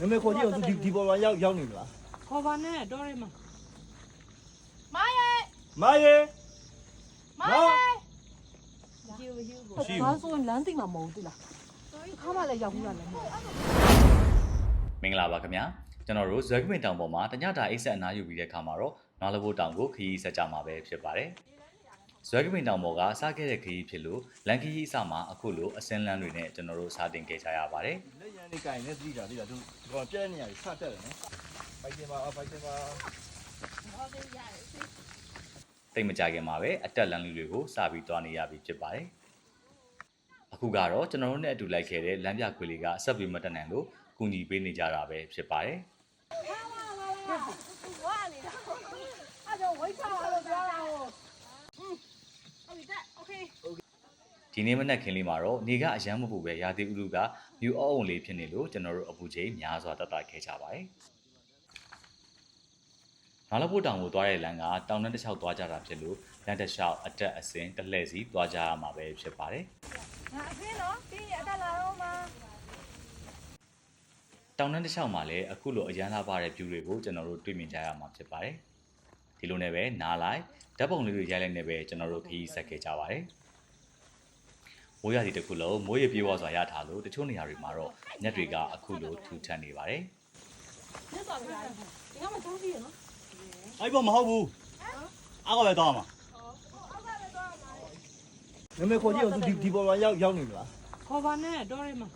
နာမည်ခေါ်ကြည့်အောင်သူဒီဒီပေါ်မှာရောက်ရောက်နေမလားခေါ်ပါနဲ့တော်ရဲမှာမားရဲ့မယေမားရဲ့ဟိုဟိုကိုရှိဘာဘူးဆိုရင်လမ်းသိမှာမဟုတ်ဘူးလားခါမှလည်းရောက်ဘူးလားလည်းမင်္ဂလာပါခင်ဗျာကျွန်တော်တို့ဇွဲကမင်တောင်ပေါ်မှာတညတာအိတ်ဆက်အနားယူပြီးတဲ့အခါမှာတော့နွားလဘိုးတောင်ကိုခရီးဆက်ကြမှာပဲဖြစ်ပါတယ်ဇွဲကမင်တောင်ပေါ်ကစားခဲ့တဲ့ခရီးဖြစ်လို့လန်ခရီးအစမှာအခုလိုအစင်းလန်းတွေနဲ့ကျွန်တော်တို့စားတင်ခဲ့ကြရပါတယ်လက်ရ န်လေးကင်နေသတိတာသတိတာသူဒီကောင်ပြက်နေရတယ်စတက်တယ်နော်ဖိုက်တင်ပါဖိုက်တင်ပါ တိတ်မကြခင်မှာပဲအတက်လန်းလေးတွေကိုစားပြီးသွားနေရပြီဖြစ်ပါတယ်အခုကတော့ကျွန်တော်တို့နဲ့အတူလိုက်ခဲ့တဲ့လမ်းပြခွေလေးကအဆက်ပြီးမတက်နိုင်လို့ကူညီပေးနေကြတာပဲဖြစ်ပါတယ် ဝါနေတာအဲ့တော့ဝိတ်ချလာလို့ပြောတာဟိုอืมဟုတ်ပြီတက်โอเค ဒီနေ့မနက်ခင်းလေးမှာတော့နေကအရမ်းမပူပဲရာသီဥတုကမြူအောအုံလေးဖြစ်နေလို့ကျွန်တော်တို့အပူချိန်များစွာတက်တာခဲ့ကြပါတယ်။ငါလဖို့တောင်ကိုသွားတဲ့လမ်းကတောင်နှက်တစ်လျှောက်သွားကြတာဖြစ်လို့လမ်းတစ်လျှောက်အတက်အဆင်းတစ်လှည့်စီသွားကြရမှာပဲဖြစ်ပါတယ်ဒါအဖေနော်ပြီးရတက်လာတော့မှာ။တောင်နှက်တစ်လျှောက်မှာလည်းအခုလိုအရန်လာပါတဲ့ view တွေကိုကျွန်တော်တို့တွေ့မြင်ကြရမှာဖြစ်ပါတယ်။ဒီလိုနဲ့ပဲနားလိုက်ဓာတ်ပုံလေးတွေရိုက်လိုက်နေပဲကျွန်တော်တို့ခရီးဆက်ခဲ့ကြပါတယ်။ မိုးရည်တစ်ခုလုံးမိုးရေပြေဝစွာရထားလို့တချို့နေရာတွေမှာတော့ညက်တွေကအခုလိုထူထပ်နေပါတယ်။ညက်သွားပြီလားဒီကမှတောင်းပြီးရနော်အဲ့ပေါ်မဟုတ်ဘူးအောက်ကပဲသွားမှာနာမည်ခေါ်ကြည့်အောင်သူဒီဒီပေါ်မှာရောက်ရောက်နေမလားခေါ်ပါနဲ့တော်ရဲမှာ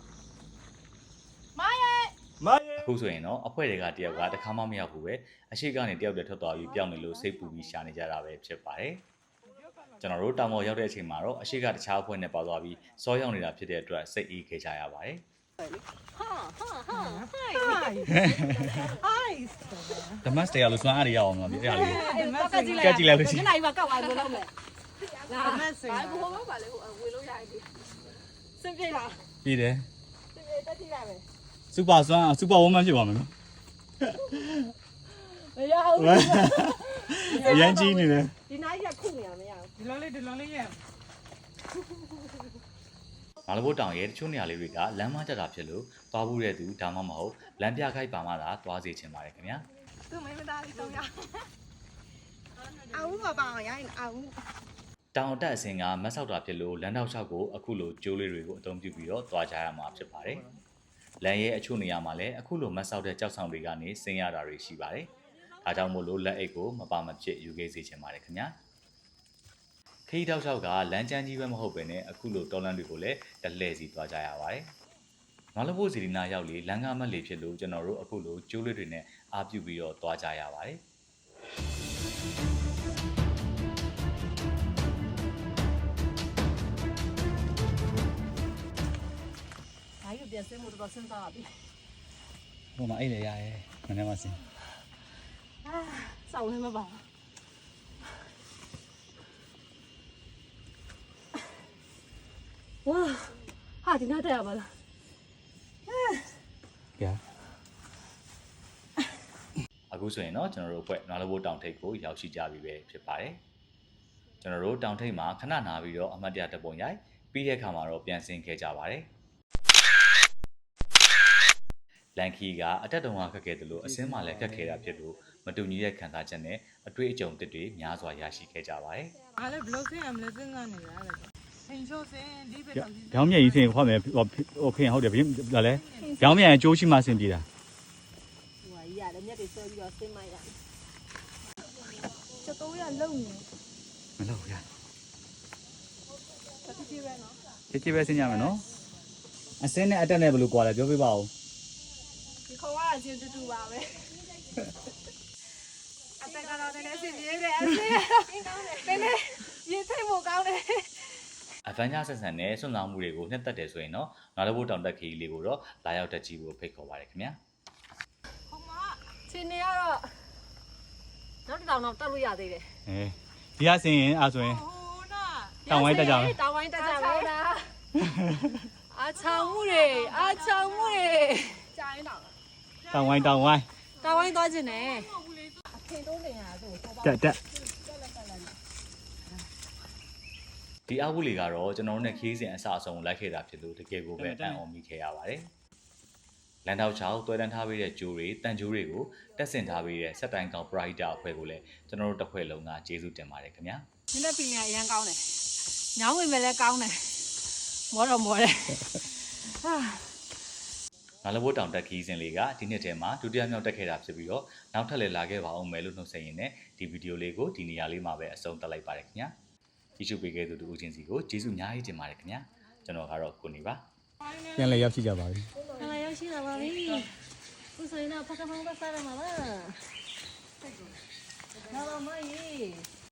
မားရဲ့မယေအခုဆိုရင်တော့အဖွဲ့တွေကတယောက်ကတခါမှမရောက်ဘူးပဲအရှိကနေတယောက်တည်းထွက်သွားပြီးပြောင်းနေလို့စိတ်ပူပြီးရှာနေကြတာပဲဖြစ်ပါတယ် ကျွန်တော်တို့တောင်ပေါ်ရောက်တဲ့အချိန်မှာတော့အရှိကတခြားအဖွဲ့နဲ့ပါသွားပြီးစောရောက်နေတာဖြစ်တဲ့အတွက်စိတ်အေးခဲ့ကြရပါတယ်ဟာဟာဟာဟိုင်းဟိုင်းဓမ္မစတေရလို့စွမ်းအားရအောင်လို့ဒီအဲ့ဒါလေးဒီမက်ကကြည့်ကက်ကြည့်လိုက်လို့ရှိရင်ညနေကကောက်ပါလို့လုပ်မယ်ဒါမက်စင်ဘာဘိုးဘပါလေဟိုဝေလို့ရတယ်ဒီစင်ပြေလားပြည်တယ်စင်ပြေတက်ကြည့်လိုက်မယ်စူပါစွမ်းစူပါဝုန်းမန်ဖြစ်ပါမယ်နော်မရဘူးအရန်ကြီးနေတယ် ဒီနိုင်ကခုနေရမရဘူး ဒီလိုလေးဒီလိုလေးရဲ့ငါလဘိုးတောင်ရဲ့တချို့နေရာလေးတွေကလမ်းမတက်တာဖြစ်လို့သွားဘူးတဲ့သူဒါမှမဟုတ်လမ်းပြခိုက်ပါမှသာသွားစေချင်ပါတယ်ခင်ဗျာသူမင်းမသားလေးတော့ရအောင်မပါအောင်ရရင်အောင်တောင်တက်အစင်ကမတ်ဆောက်တာဖြစ်လို့လမ်းတောက်လျှောက်ကိုအခုလိုကျိုးလေးတွေကိုအသုံးပြုပြီးတော့သွားကြရမှာဖြစ်ပါတယ်လမ်းရဲ့အချို့နေရာမှာလည်းအခုလိုမတ်ဆောက်တဲ့ကြောက်ဆောင်တွေကနေဆင်းရတာတွေရှိပါတယ်ဒါကြောင့်မို့လို့လက်အိတ်ကိုမပါမဖြစ်ယူခဲ့စေချင်ပါတယ်ခင်ဗျာ ခီးတောက်လျှောက်ကလမ်းကျန်းကြီးပဲမဟုတ်ပဲねအခုလိုတော်လန်တွေကိုလည်းတလှည့်စီသွားကြရပါတယ်ငါလဘိုးစီဒီနာရောက်လေလမ်းကားမက်လေးဖြစ်လို့ကျွန်တော်တို့အခုလိုကျိုးလေးတွေနဲ့အားပြုပြီးတော့သွားကြရပါတယ်ဘာလို့ပြန်စင်းမှုတော့စဉ်းစားပြီဟိုမှာအိတ်လေရရဲမနေ့မှစင်စောင်းလည်းမပါ ဝါဟာဒီနားတက်ရပါလားကြအခုဆိုရင်တော့ကျွန်တော်တို့အဖွဲ့နွားလဘိုးတောင်ထိပ်ကိုရောက်ရှိကြပြီပဲဖြစ်ပါတယ်ကျွန်တော်တို့တောင်ထိပ်မှာခဏနာပြီးတော့အမှတ်တရတစ်ပုံရိုက်ပြီးတဲ့အခါမှာတော့ပြန်ဆင်းခဲ့ကြပါတယ်လန်ခီကအတက်တုံကခက်ခဲ့တယ်လို့အစင်းမှလည်းခက်ခဲတာဖြစ်လို့မတူညီတဲ့ခံစားချက်နဲ့အတွေ့အကြုံတစ်တွေများစွာရရှိခဲ့ကြပါတယ်အားလည်းဘလို့ဆင်းရမလဲစဉ်းစားနေတာလေဟ င်ချိုးစင်ဒီပဲတော့ဒီ။ရောင်းမြက်ကြီးစင်ကိုဖောက်မယ်ဟိုဟိုခင်ဟုတ်တယ်ဗျဒါလဲ။ရောင်းမြက်အကျိုးရှိမှစင်ပြေတာဟိုဟာကြီးရတယ်မြက်တွေဆွဲပြီးတော့စိမ့်လိုက်ရတယ်ချက်တော့ရလုံနေမဟုတ်ဘူးလားတတိပြပဲနော်။ကြည့်ကြည့်ပဲစင်ရမယ်နော်။အစင်းနဲ့အတက်နဲ့ဘယ်လိုကွာလဲပြောပြပါဦးဒီခေါ်ကအချင်းတူတူပါပဲအတက်ကတော့နည်းနည်းစင်ပြေတယ်အချင်းနည်းနည်းရေထိတ်မှုကောင်းတယ် အဗန်ဂျာဆက်ဆန်နဲ့စွန့်စားမှုတွေကိုနှစ်သက်တယ်ဆိုရင်တော့နွားလဘိုးတောင်တက်ခီလေးကိုတော့လာရောက်တက်ကြည့်ဖို့ဖိတ်ခေါ်ပါတယ်ခင်ဗျာချင်းနေကတော့နောက်တစ်တောင်တော့တက်လို့ရသေးတယ်အဲဒီကစင်ရင်အားဆိုရင်ဟိုနာတောင်ဝိုင်းတက်ကြမယ်တောင်ဝိုင်းတက်ကြမယ်အာချောင်မှုတွေအာချောင်မှုတွေကြာရင်တော့တောင်ဝိုင်းတောင်ဝိုင်းတောင်ဝိုင်းသွားခြင်းနဲ့တက်တက် ဒီအဝတ်လေးကတော့ကျွန်တော်တို့နဲ့ခီးစဉ်အစအဆုံးလိုက်ခဲ့တာဖြစ်လို့တကယ်ကိုပဲအံ့ဩမိခဲ့ရပါတယ်လန်တောက်ချောက်တွဲတန်းထားပေးတဲ့ဂျိုးတွေတန်ဂျိုးတွေကိုတက်ဆင်ထားပေးတဲ့စက်တိုင်ကောင်ပရိုက်တာအဖွဲ့ကိုလည်းကျွန်တော်တို့တစ်ဖွဲ့လုံးကကျေးဇူးတင်ပါတယ်ခင်ဗျာနင်းတဲ့ပီလင်ကအရန်ကောင်းတယ်ညောင်းဝင်မဲ့လည်းကောင်းတယ်မောတော့မောတယ်ဟာငါလဘိုးတောင်တက်ခီးစဉ်လေးကဒီနှစ်ထဲမှာဒုတိယမြောက်တက်ခဲ့တာဖြစ်ပြီးတော့နောက်ထပ်လည်းလာခဲ့ပါအောင်မယ်လို့နှုတ်ဆက်ရင်းနဲ့ဒီဗီဒီယိုလေးကိုဒီနေရာလေးမှာပဲအဆုံးသတ်လိုက်ပါတယ်ခင်ဗျာ ကြီးစုပေးခဲ့သူတူချင်းစီကိုကျေးဇူးအများကြီးတင်ပါတယ်ခင်ဗျာကျွန်တော်ကတော့ကိုနေပါပြန်လည်ရောက်ရှိကြပါပြီပြန်လည်ရောက်ရှိလာပါပြီခုဆိုရင်တော့ဖတ်ကမှန်းကစားရမှာလားနားမမကြီး